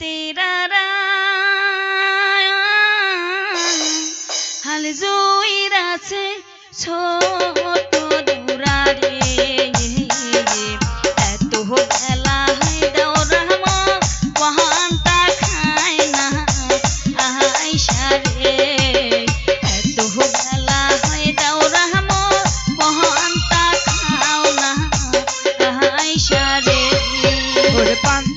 तेरा हाल जोईरा से छोट दूरा रे तो हो गला है दौरा वहां तक है ना आयशा रे Por pan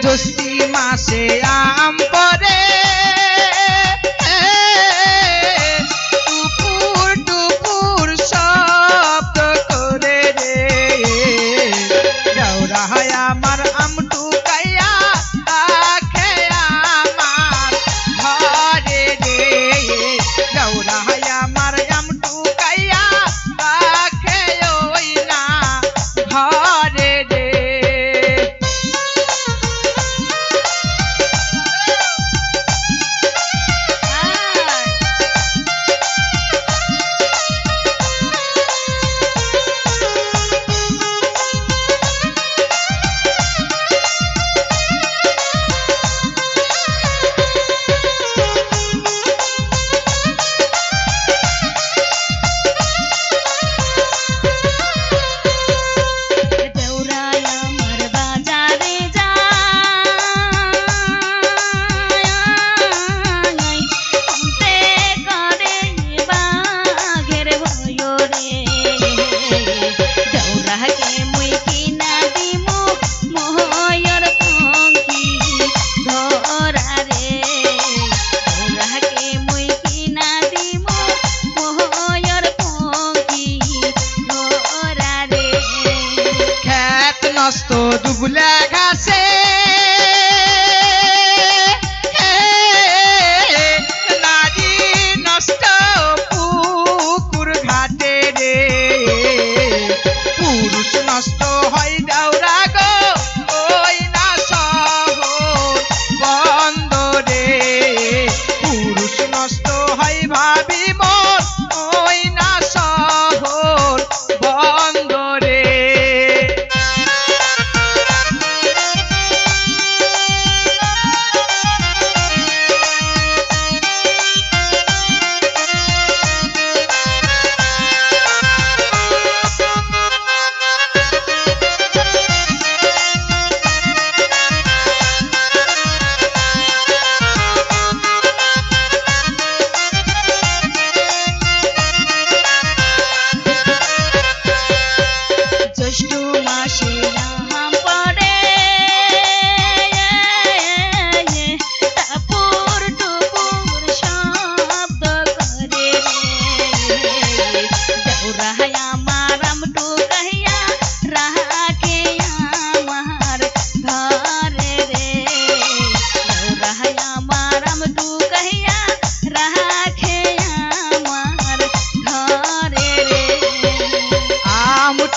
just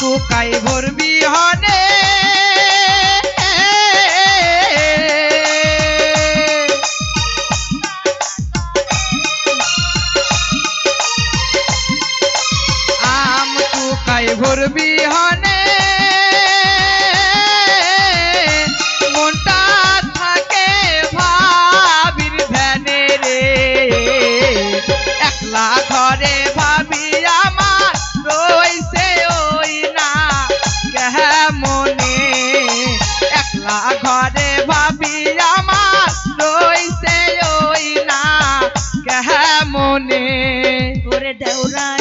পোকায় ভরবি হনে। আম পোকায় ভরবি হনে। দেওরাই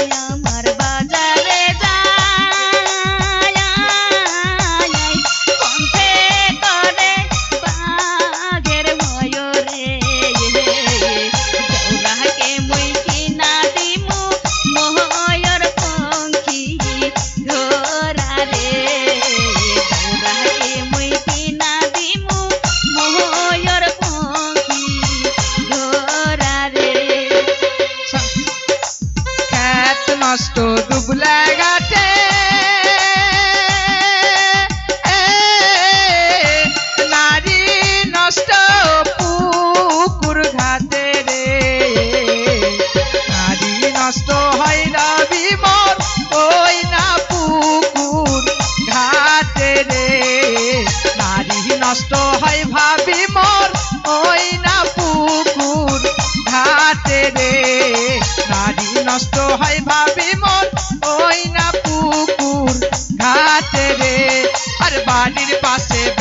নষ্ট হয় ভাবি মর, ওই না পুকুর ঘাটে রে। নারী নষ্ট হয় ভাবি মর, ওই না পুকুর ঘাটে রে। আর বাড়ির পাশে